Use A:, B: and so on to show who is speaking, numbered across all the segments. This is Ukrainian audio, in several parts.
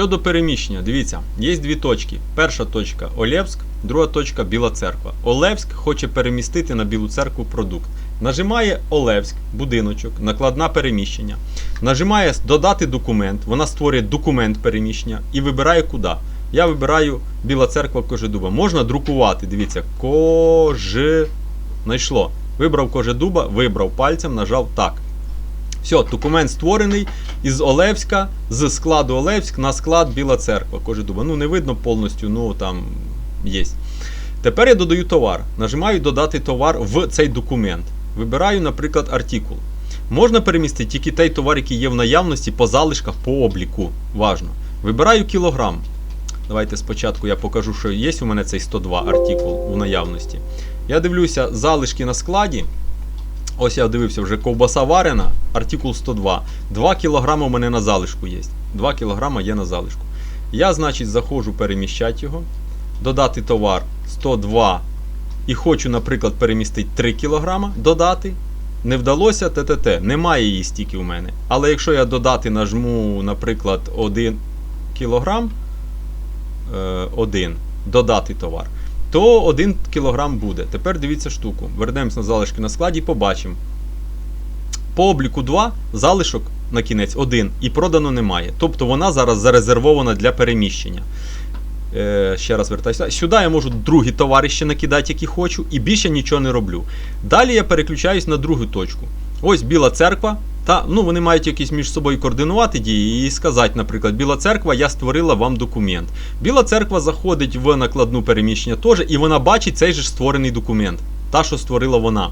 A: щодо переміщення, дивіться, є дві точки. Перша точка Олевськ, друга точка Біла Церква. Олевськ хоче перемістити на Білу церкву продукт. Нажимає Олевськ, будиночок, накладна переміщення. Нажимає додати документ. Вона створює документ переміщення і вибирає куди. Я вибираю Біла церква Кожедуба. Можна друкувати. Дивіться, кожи. Знайшло. Вибрав Кожедуба, вибрав пальцем, нажав так. Все, документ створений із Олевська, з складу Олевськ на склад Біла церква. Кожедуба. Ну, не видно повністю, ну там є. Тепер я додаю товар. Нажимаю додати товар в цей документ. Вибираю, наприклад, артикул. Можна перемістити тільки той товар, який є в наявності по залишках по обліку. Важно. Вибираю кілограм. Давайте спочатку я покажу, що є у мене цей 102 артикул у наявності. Я дивлюся залишки на складі. Ось я дивився вже ковбаса варена, артикул 102. 2 кг у мене на залишку є. 2 кг є на залишку. Я, значить, заходжу переміщати його, додати товар 102 і хочу, наприклад, перемістити 3 кг, додати. Не вдалося ТТТ, немає її стільки у мене. Але якщо я додати нажму, наприклад, 1 кг, 1, додати товар, то 1 кг буде. Тепер дивіться штуку. Вернемось на залишки на складі, побачимо. По обліку 2 залишок на кінець 1 і продано немає. Тобто вона зараз зарезервована для переміщення. Е, ще раз вертаюся. Сюди я можу другі товари ще накидати, які хочу, і більше нічого не роблю. Далі я переключаюсь на другу точку. Ось Біла церква. Та, ну, вони мають якісь між собою координувати дії і сказати, наприклад, Біла церква, я створила вам документ. Біла церква заходить в накладну переміщення теж, і вона бачить цей же створений документ, та, що створила вона.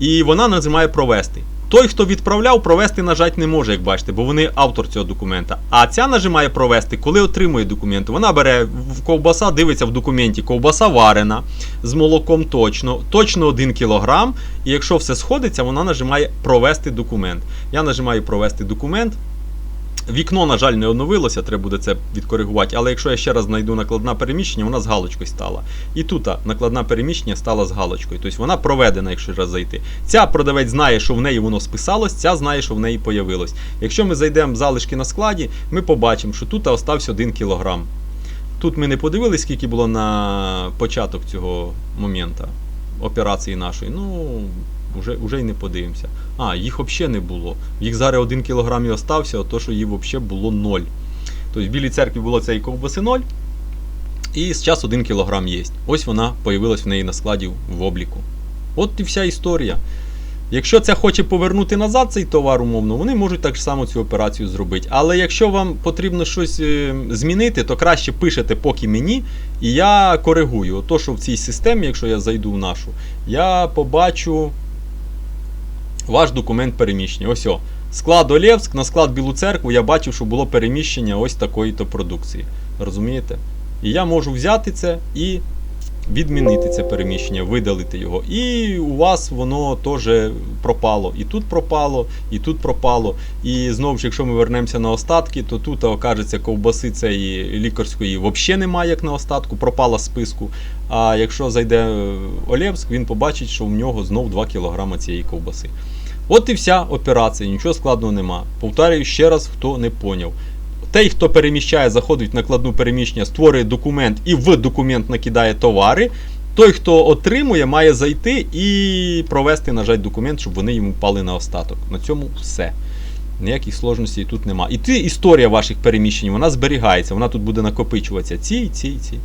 A: І вона називає провести. Той, хто відправляв, провести нажать не може, як бачите, бо вони автор цього документа. А ця нажимає провести, коли отримує документ. Вона бере в ковбаса, дивиться в документі, ковбаса варена з молоком точно, точно 1 кг. І якщо все сходиться, вона нажимає провести документ. Я нажимаю провести документ. Вікно, на жаль, не оновилося, треба буде це відкоригувати. Але якщо я ще раз знайду накладна переміщення, вона з галочкою стала. І тут накладна переміщення стала з галочкою. Тобто вона проведена, якщо раз зайти. Ця продавець знає, що в неї воно списалось, ця знає, що в неї появилось. Якщо ми зайдемо в залишки на складі, ми побачимо, що тут остався 1 кг. Тут ми не подивилися, скільки було на початок цього моменту операції нашої. Ну, вже, вже й не подивимося. А, їх взагалі не було. Їх зараз 1 кг і остався, то, що їх взагалі було 0. Тобто в Білій церкві було цієї ковбаси 0. І зараз 1 кг є. Ось вона появилась в неї на складі в обліку. От і вся історія. Якщо це хоче повернути назад цей товар умовно, вони можуть так само цю операцію зробити. Але якщо вам потрібно щось е, змінити, то краще пишете поки мені, і я коригую. То, що в цій системі, якщо я зайду в нашу, я побачу ваш документ переміщення. Ось о. Склад Олєвськ на склад Білу церкву я бачив, що було переміщення ось такої-то продукції. Розумієте? І я можу взяти це і відмінити це переміщення, видалити його. І у вас воно теж пропало. І тут пропало, і тут пропало. І знову ж, якщо ми вернемося на остатки, то тут окажеться ковбаси цієї лікарської взагалі немає, як на остатку, пропала з списку. А якщо зайде Олєвськ, він побачить, що в нього знов 2 кг цієї ковбаси. От і вся операція, нічого складного нема. Повторюю ще раз, хто не поняв. Той, хто переміщає, заходить в накладну переміщення, створює документ і в документ накидає товари. Той, хто отримує, має зайти і провести, нажати документ, щоб вони йому впали на остаток. На цьому все. Ніяких сложностей тут нема. І ти, історія ваших переміщень, вона зберігається, вона тут буде накопичуватися. Ці, ці, ці.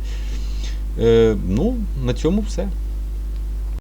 A: Е, ну, на цьому все.